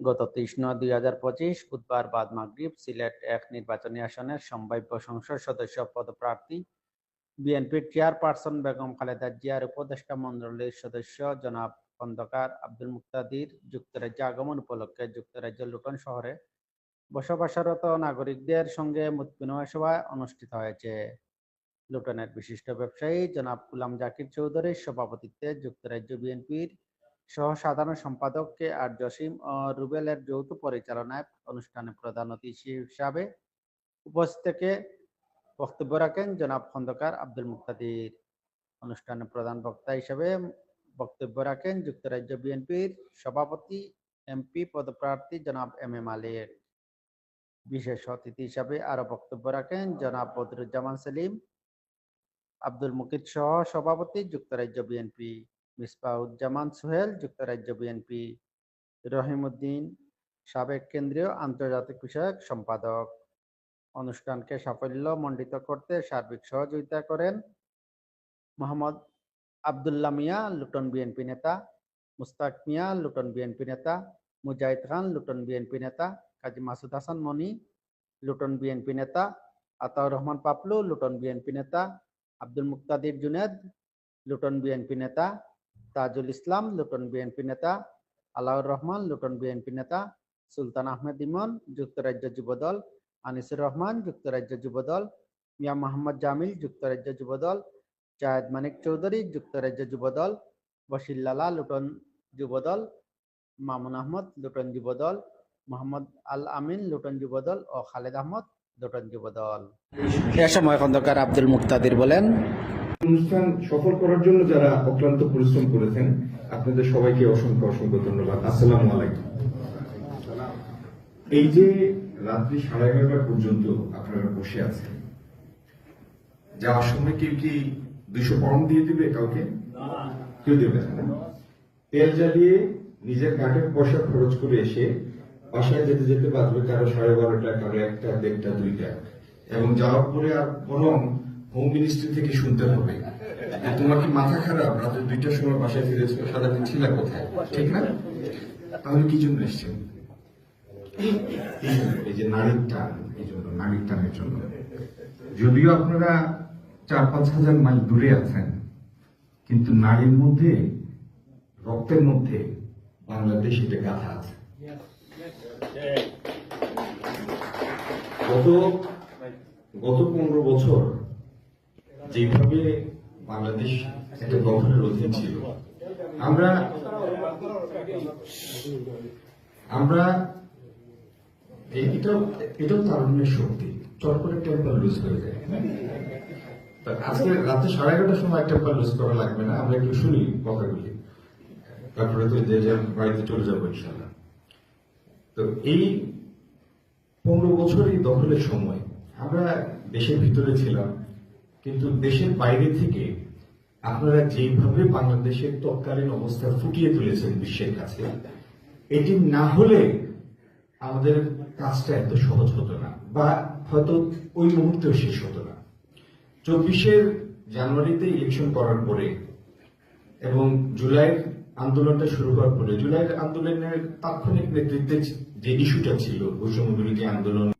গত তেইশ নয় দুই হাজার পঁচিশ বুধবার বাদ মাগরিব সিলেট এক নির্বাচনী আসনের সম্ভাব্য সংসদ সদস্য পদপ্রার্থী বিএনপির চেয়ারপারসন বেগম খালেদা জিয়ার উপদেষ্টা মন্ডলীর সদস্য জনাব খন্দকার আব্দুল মুক্তাদির যুক্তরাজ্যে আগমন উপলক্ষে যুক্তরাজ্যের লুটন শহরে বসবাসরত নাগরিকদের সঙ্গে মত বিনিময় সভা অনুষ্ঠিত হয়েছে। লুটনের বিশিষ্ট ব্যবসায়ী জনাব গুলাম জাকির চৌধুরীর সভাপতিত্বে যুক্তরাজ্য বিএনপির সহ সাধারণ সম্পাদক কে আর জসিম রুবেলের যৌথ পরিচালনায় অনুষ্ঠানে প্রধান অতিথি হিসাবে উপস্থিত থেকে বক্তব্য রাখেন জনাব খন্দকার আব্দুল মুক্তাদির। অনুষ্ঠানে প্রধান বক্তা হিসেবে বক্তব্য রাখেন যুক্তরাজ্য বিএনপির সভাপতি, এমপি পদপ্রার্থী জনাব এম এ মালিক বিশেষ অতিথি হিসাবে আরও বক্তব্য রাখেন জনাব বদরুজ্জামান সেলিম, আব্দুল মুকিদ সহ সভাপতি যুক্তরাজ্য বিএনপি। মিসবাউজ্জামান সোহেল, যুক্তরাজ্য বিএনপি রহিমউদ্দিন, সাবেক কেন্দ্রীয় আন্তর্জাতিক বিষয়ক সম্পাদক। অনুষ্ঠানকে সাফল্য মণ্ডিত করতে সার্বিক সহযোগিতা করেন মোহাম্মদ আবদুল্লাহ মিয়া, লুটন বিএনপি নেতা, মুস্তাক মিয়া, লুটন বিএনপি নেতা, মুজাহিদ খান, লুটন বিএনপি নেতা, কাজী মাসুদ হাসান মনি, লুটন বিএনপি নেতা, আতাউর রহমান পাপলু, লুটন বিএনপি নেতা, আব্দুল মুক্তাদির জুনেদ, লুটন বিএনপি নেতা তাজুল ইসলাম, লুটন বিএনপি নেতা, আলাউর রহমান, লুটন বিএনপি নেতা, সুলতান আহমেদ ইমন, যুক্তরাজ্য যুবদল, আনিসুর রহমান, যুক্তরাজ্য যুবদল, মিয়া মোহাম্মদ জামিল, যুক্তরাজ্য যুবদল, জায়েদ মানিক চৌধুরী, যুক্তরাজ্য Jubodal, Bashir Lala, Luton Jubodal, Mamun Ahmed, Luton Jubodal, Mohammad Al Amin, Luton Jubodal ও খালেদ আহমদ, লুটন যুবদল। এ সময় খন্দকার আব্দুল মুক্তাদির বলেন অনুষ্ঠান সফল করার জন্য যারা অক্লান্ত পরিশ্রম করেছেন, আপনাদের সবাইকে অসংখ্য অসংখ্য ধন্যবাদ। আসসালামু আলাইকুম। এই যে রাত্রি সাড়ে এগারোটা পর্যন্ত আপনারা বসে আছেন যাওয়ার সময় কেউ কি দুইশো পাউন্ড দিয়ে দিবে কাউকে? কেউ দেবে তেল জ্বালিয়ে নিজের কাঠের পয়সা খরচ করে এসে বাসায় যেতে যেতে বাঁচবে কারও সাড়ে বারোটা, কারও একটা, দেড়টা, দুইটা। এবং যাওয়ার পরে আর বরং হোম মিনিস্ট্রি থেকে শুনতে হবে তোমার কি মাথা খারাপ? রাত দুইটার সময় বাসায় ফিরেছো সারাদিন ছিল কোথায়? ঠিক না? তাহলে কি জন্য এসছেন এই যে নারীর টান, এই জন্য, নারীর টানের জন্য। যদিও আপনারা চার পাঁচ হাজার মাইল দূরে আছেন, কিন্তু নারীর মধ্যে, রক্তের মধ্যে বাংলাদেশ এটা গাথা আছে। গত গত পনেরো বছর যেভাবে বাংলাদেশ একটা গঠনের অধীন ছিল, আমরা আমরা এটাও তারুণ্যের শক্তি। চট করে টেম্পার লুজ হয়ে যায়। আজকে রাতে সাড়ে এগারোটার সময় টেম্পার লুজ করা লাগবে না, আমরা একটু শুনি কথাগুলি তারপরে তো যে যার বাড়িতে চলে যাব ইনশাল্লাহ তো এই পনেরো বছরই দখলের সময় আমরা দেশের ভিতরে ছিলাম কিন্তু দেশের বাইরে থেকে আপনারা যেভাবে বাংলাদেশের তৎকালীন অবস্থা ফুটিয়ে তুলেছেন বিশ্বের কাছে, এটি না হলে আমাদের কাজটা এত সহজ হতো না বা হয়তো ওই মুহূর্তেও শেষ হতো না। চব্বিশের জানুয়ারিতে ইলেকশন করার পরে এবং জুলাইয়ের আন্দোলনটা শুরু হওয়ার পরে, জুলাইয়ের আন্দোলনের তাৎক্ষণিক নেতৃত্বে যে ইস্যুটা ছিল বৈষম্য বিরোধী আন্দোলন